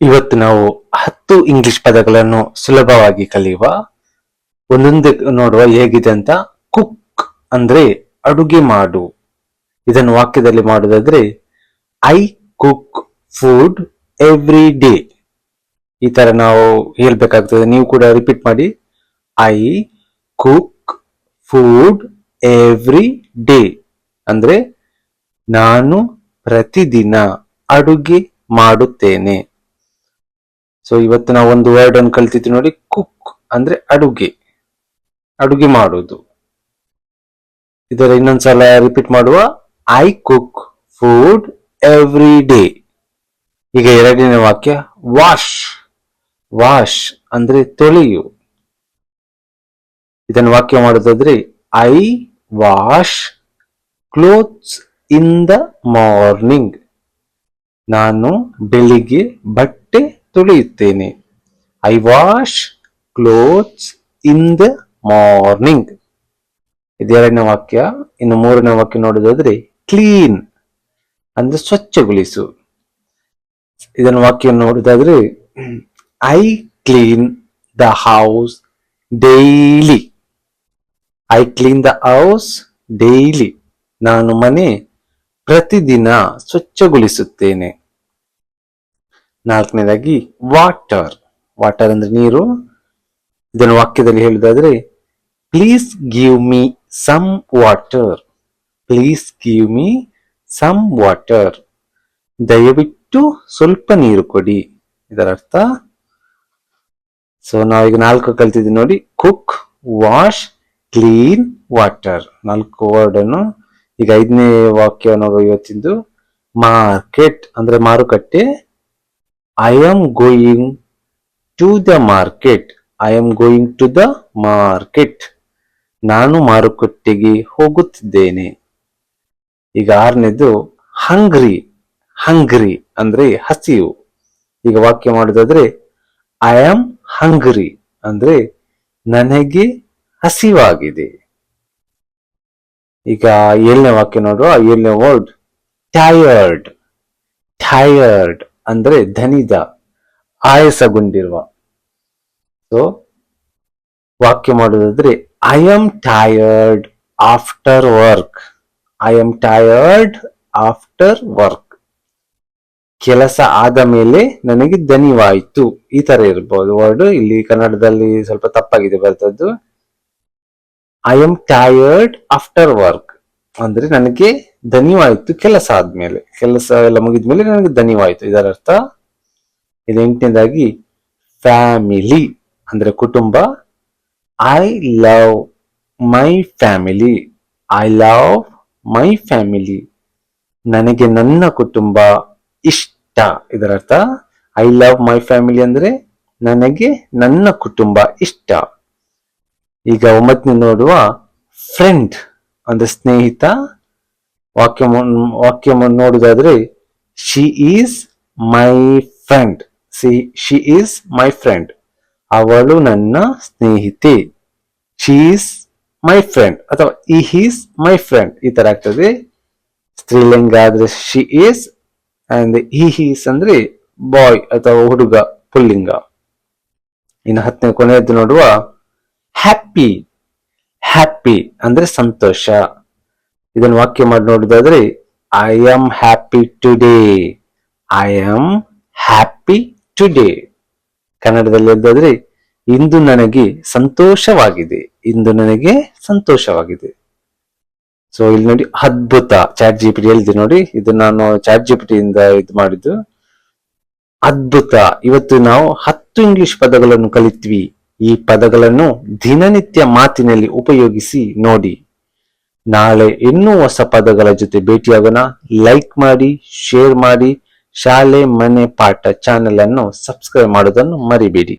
ಇವತ್ತು ನಾವು ಹತ್ತು ಇಂಗ್ಲಿಷ್ ಪದಗಳನ್ನು ಸುಲಭವಾಗಿ ಕಲಿಯುವ ಒಂದೊಂದು ನೋಡುವ ಹೇಗಿದೆ ಅಂತ ಕುಕ್ ಅಂದ್ರೆ ಅಡುಗೆ ಮಾಡು. ಇದನ್ನು ವಾಕ್ಯದಲ್ಲಿ ಮಾಡುದಾದ್ರೆ I cook food every day ಈ ತರ ನಾವು ಹೇಳ್ಬೇಕಾಗ್ತದೆ. ನೀವು ಕೂಡ ರಿಪೀಟ್ ಮಾಡಿ. I cook food every day ಅಂದ್ರೆ, ನಾನು ಪ್ರತಿದಿನ ಅಡುಗೆ ಮಾಡುತ್ತೇನೆ. ಸೊ ಇವತ್ತು ನಾವು ಒಂದು ವರ್ಡ್ ಅನ್ನು ಕಲ್ತಿದ್ವಿ ನೋಡಿ ಕುಕ್ ಅಂದ್ರೆ ಅಡುಗೆ. ಅಡುಗೆ ಮಾಡುವುದು. ಇದರ ಇನ್ನೊಂದ್ಸಲ ರಿಪೀಟ್ ಮಾಡುವ I cook food every day ಈಗ ಎರಡನೇ ವಾಕ್ಯ ವಾಶ್ ವಾಶ್ ಅಂದ್ರೆ ತೊಳೆಯು. ಇದನ್ನು ವಾಕ್ಯ ಮಾಡೋದಾದ್ರೆ I wash clothes in the morning ನಾನು ಬೆಳಿಗ್ಗೆ ಬಟ್ಟೆ ತೊಳೆಯುತ್ತೇನೆ. I wash clothes in the morning ಇದೆರಡನೇ ವಾಕ್ಯ. ಇನ್ನು ಮೂರನೇ ವಾಕ್ಯ ನೋಡೋದಾದ್ರೆ ಕ್ಲೀನ್ ಅಂದ್ರೆ ಸ್ವಚ್ಛಗೊಳಿಸು. ಇದನ್ನು ವಾಕ್ಯ ನೋಡೋದಾದ್ರೆ I clean the house daily I clean the house daily ನಾನು ಮನೆ ಪ್ರತಿದಿನ ಸ್ವಚ್ಛಗೊಳಿಸುತ್ತೇನೆ. ನಾಲ್ಕನೇದಾಗಿ ವಾಟರ್. ವಾಟರ್ ಅಂದ್ರೆ ನೀರು. ಇದನ್ನು ವಾಕ್ಯದಲ್ಲಿ ಹೇಳುವುದಾದ್ರೆ please give me some water please give me some water ದಯವಿಟ್ಟು ಸ್ವಲ್ಪ ನೀರು ಕೊಡಿ. ಇದರ ಅರ್ಥ ಸೊ ನಾವೀಗ ನಾಲ್ಕು ಕಲ್ತಿದ್ದೀವಿ ನೋಡಿ. ಕುಕ್ ವಾಶ್ ಕ್ಲೀನ್ ವಾಟರ್ ನಾಲ್ಕು ವರ್ಡ್ ಅನ್ನು. ಈಗ ಐದನೇ ವಾಕ್ಯ ನೋಡುವ ಇವತ್ತಿಂದು. ಮಾರ್ಕೆಟ್ ಅಂದ್ರೆ ಮಾರುಕಟ್ಟೆ. I am going to the market I am going to the market ನಾನು ಮಾರುಕಟ್ಟೆಗೆ ಹೋಗುತ್ತಿದ್ದೇನೆ. ಈಗ ಆರನೇದು ಹಂಗ್ರಿ ಹಂಗ್ರಿ ಅಂದ್ರೆ ಹಸಿವು. ಈಗ ವಾಕ್ಯ ಮಾಡೋದಾದ್ರೆ ಐ ಆಮ್ ಹಂಗ್ರಿ ಅಂದ್ರೆ ನನಗೆ ಹಸಿವಾಗಿದೆ. ಈಗ ಏಳನೇ ವಾಕ್ಯ ನೋಡುವ, ಏಳನೇ ವರ್ಡ್ ಟಯರ್ಡ್ ಟಯರ್ಡ್ ಅಂದ್ರೆ ಧನಿದ ಆಯಾಸಗೊಂಡಿರುವ. ಸೊ ವಾಕ್ಯ ಮಾಡೋದಾದ್ರೆ I am tired after work I am tired after work ಕೆಲಸ ಆದ ಮೇಲೆ ನನಗೆ ದನಿವಾಯಿತು ಈ ತರ ಇರ್ಬೋದು. ವರ್ಡ್ ಇಲ್ಲಿ ಕನ್ನಡದಲ್ಲಿ ಸ್ವಲ್ಪ ತಪ್ಪಾಗಿದೆ ಬರ್ತದ್ದು. I am tired after work ಅಂದ್ರೆ ನನಗೆ ದನಿವಾಯಿತು ಕೆಲಸ ಆದ್ಮೇಲೆ. ಕೆಲಸ ಎಲ್ಲ ಮುಗಿದ್ಮೇಲೆ ನನಗೆ ದನಿವಾಯಿತು ಇದರ ಅರ್ಥ ಇದು ಎಂಟನೇದಾಗಿ ಫ್ಯಾಮಿಲಿ ಅಂದ್ರೆ ಕುಟುಂಬ. I love my family I love my family ನನಗೆ ನನ್ನ ಕುಟುಂಬ ಇಷ್ಟ. ಇದರ ಅರ್ಥ ಐ ಲವ್ ಮೈ ಫ್ಯಾಮಿಲಿ ಅಂದ್ರೆ ನನಗೆ ನನ್ನ ಕುಟುಂಬ ಇಷ್ಟ. ಈಗ ಒಮ್ಮತ್ತಿನ ನೋಡುವ ಫ್ರೆಂಡ್ ಅಂದ್ರೆ ಸ್ನೇಹಿತ ವಾಕ್ಯ ವಾಕ್ಯವನ್ನು ವಾಕ್ಯ ಮು- ನೋಡುದಾದ್ರೆ ಶಿ ಈಸ್ ಮೈ ಫ್ರೆಂಡ್ ಸಿ ಶಿ ಈಸ್ ಮೈ ಫ್ರೆಂಡ್ ಅವಳು ನನ್ನ ಸ್ನೇಹಿತೆ. ಶಿ ಈಸ್ ಮೈ ಫ್ರೆಂಡ್ ಅಥವಾ ಈ ಹೀಸ್ ಮೈ ಫ್ರೆಂಡ್ ಈ ತರ ಆಗ್ತದೆ. ಸ್ತ್ರೀಲಿಂಗ ಆದ್ರೆ ಶಿ ಈಸ್ ಅಂಡ್ ಈ ಹೀಸ್ ಅಂದ್ರೆ ಬಾಯ್ ಅಥವಾ, ಹುಡುಗ ಪುಲ್ಲಿಂಗ. ಇನ್ನು ಹತ್ತನೇ ಕೊನೆಯದ್ದು ನೋಡುವ ಹ್ಯಾಪಿ ಹ್ಯಾಪಿ ಅಂದ್ರೆ ಸಂತೋಷ. ಇದನ್ನ ವಾಕ್ಯ ಮಾಡಿ ನೋಡುದಾದ್ರೆ I am happy today I am happy today ಕನ್ನಡದಲ್ಲಿ ಹೇಳಿದಾದ್ರೆ, ಇಂದು ನನಗೆ ಸಂತೋಷವಾಗಿದೆ. ಇಂದು ನನಗೆ ಸಂತೋಷವಾಗಿದೆ. ಸೊ ಇಲ್ಲಿ ನೋಡಿ ಅದ್ಭುತ. ಚಾಟ್ ಜಿ ಪಿ ಟಿ ಹೇಳಿದೆ ನೋಡಿ. ಇದು ನಾನು ಚಾಟ್ ಜಿ ಪಿ ಟಿಯಿಂದ ಇದು ಮಾಡಿದ್ದು. ಅದ್ಭುತ. ಇವತ್ತು ನಾವು ಹತ್ತು ಇಂಗ್ಲಿಷ್ ಪದಗಳನ್ನು ಕಲಿತ್ವಿ. ಈ ಪದಗಳನ್ನು ದಿನನಿತ್ಯ ಮಾತಿನಲ್ಲಿ ಉಪಯೋಗಿಸಿ ನೋಡಿ. ನಾಳೆ ಇನ್ನೂ ಹೊಸ ಪದಗಳ ಜೊತೆ ಭೇಟಿಯಾಗೋಣ. ಲೈಕ್ ಮಾಡಿ ಶೇರ್ ಮಾಡಿ. ಶಾಲೆ ಮನೆ ಪಾಠ ಚಾನೆಲ್ ಅನ್ನು ಸಬ್ಸ್ಕ್ರೈಬ್ ಮಾಡೋದನ್ನು ಮರಿಬೇಡಿ.